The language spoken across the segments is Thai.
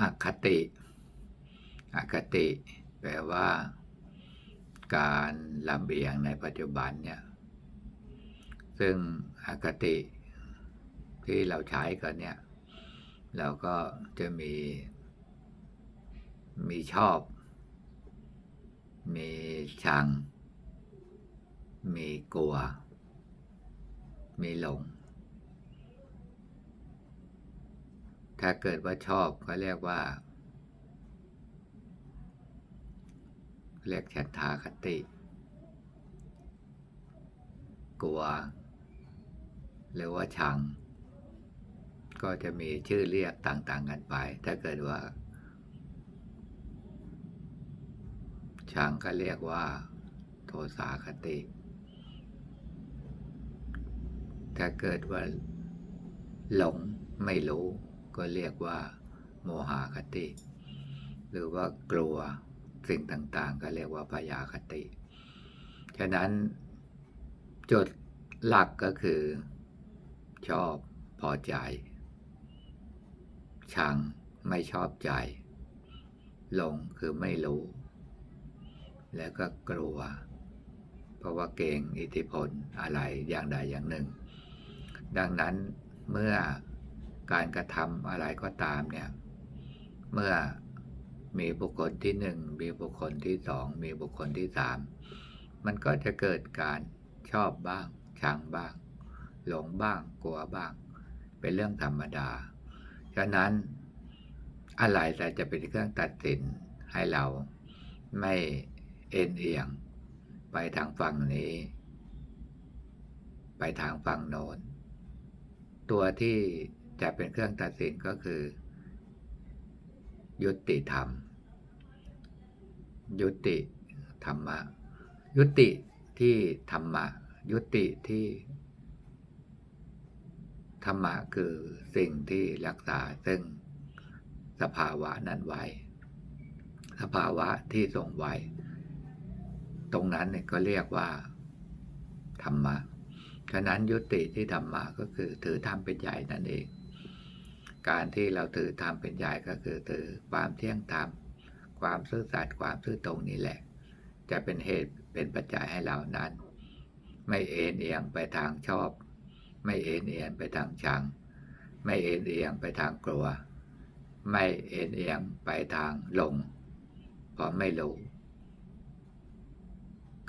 อคติ อคติ แปลว่า การลำเอียงในปัจจุบันเนี่ย ซึ่งอคติที่เราใช้กันเนี่ย เราก็จะมี มีชอบ มีชัง มีกลัว มีหลง ถ้าเกิดว่าชอบก็เรียกว่าเรียกฉันทาคติ กลัว หรือว่าชัง ก็จะมีชื่อเรียกต่างๆกันไป ถ้าเกิดว่า ชังก็เรียกว่า โทสาคติ ถ้าเกิดว่า หลงไม่รู้ ก็เรียกว่า โมหาคติ หรือว่ากลัวสิ่งต่างๆ ก็เรียกว่าพยาคติ ฉะนั้นจุดหลักก็คือ ชอบพอใจ ชังไม่ชอบใจ หลงคือไม่รู้ แล้วก็กลัว เพราะว่าเก่งอิทธิพลอะไรอย่างใดอย่างหนึ่ง ดังนั้นเมื่อ การกระทำอะไรก็ตามเนี่ย เมื่อมีบุคคลที่หนึ่งมีบุคคลที่สองมีบุคคลที่สามมันก็จะเกิดการชอบบ้าง ชังบ้าง หลงบ้าง กลัวบ้าง เป็นเรื่องธรรมดา ฉะนั้นอะไรแต่จะเป็นเครื่องตัดสินให้เราไม่เอ็นเอียง ไปทางฝั่งนี้ ไปทางฝั่งโน้น ตัวที่ จะเป็นเครื่องตัดสินก็คือ ยุติธรรม ยุติธรรมะ ยุติที่ธรรมะ ยุติที่ธรรมะคือสิ่งที่รักษาซึ่งสภาวะนั้นไว้ สภาวะที่ทรงไว้ ตรงนั้นเนี่ยก็เรียกว่า ธรรมะ ฉะนั้นยุติที่ธรรมะก็คือถือธรรมเป็นใหญ่นั่นเอง การที่เราถือธรรมเป็นใหญ่ก็คือถือความเที่ยงธรรม ความซื่อสัตย์ความซื่อตรงนี่แหละ จะเป็นเหตุเป็นปัจจัยให้เรานั้น ไม่เอ็นเอียงไปทางชอบ ไม่เอ็นเอียงไปทางชัง ไม่เอ็นเอียงไปทางกลัว ไม่เอ็นเอียงไปทางหลงเพราะไม่รู้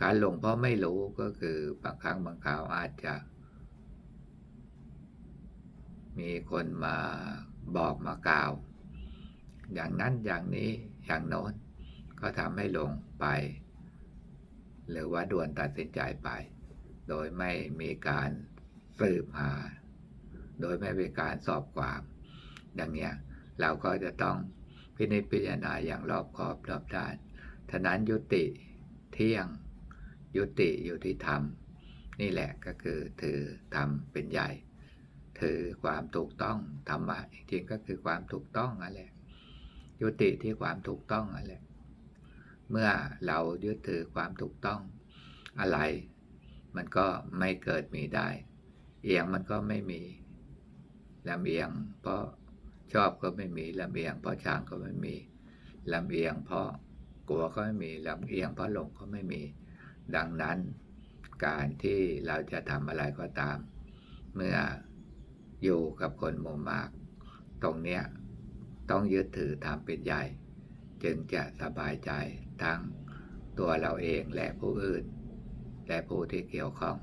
การหลงเพราะไม่รู้ก็คือบางครั้งบางคราวอาจจะ มีคนมาบอกมากล่าว อย่างนั้นอย่างนี้อย่างโน้น ก็ทำให้หลงไป หรือว่าด่วนตัดสินใจไป โดยไม่มีการสืบหา โดยไม่มีการสอบความดังเนี้ยเราก็จะต้องพินิจพิจารณาอย่างรอบคอบรอบด้านฉะนั้นยุติเที่ยง ยุติอยู่ที่ธรรม นี่แหละก็คือถือธรรมเป็นใหญ่ ถือความถูกต้องธรรมะจริงๆก็คือความถูกต้องนั่นแหละยุติที่ความถูกต้องนั่นแหละเมื่อเรายึดถือความถูกต้องอะไร มันก็ไม่เกิดมีได้ เอียงมันก็ไม่มีลำเอียง เพราะชอบก็ไม่มีลำเอียง เพราะช้างก็ไม่มีลำเอียง เพราะกลัวก็ไม่มีลำเอียง เพราะหลงก็ไม่มี ดังนั้นการที่เราจะทำอะไรก็ตาม เมื่อ อยู่กับคนหมู่มาก ตรงเนี้ยต้องยึดถือทำเป็นใหญ่ จึงจะสบายใจทั้งตัวเราเองและผู้อื่น และผู้ที่เกี่ยวข้อง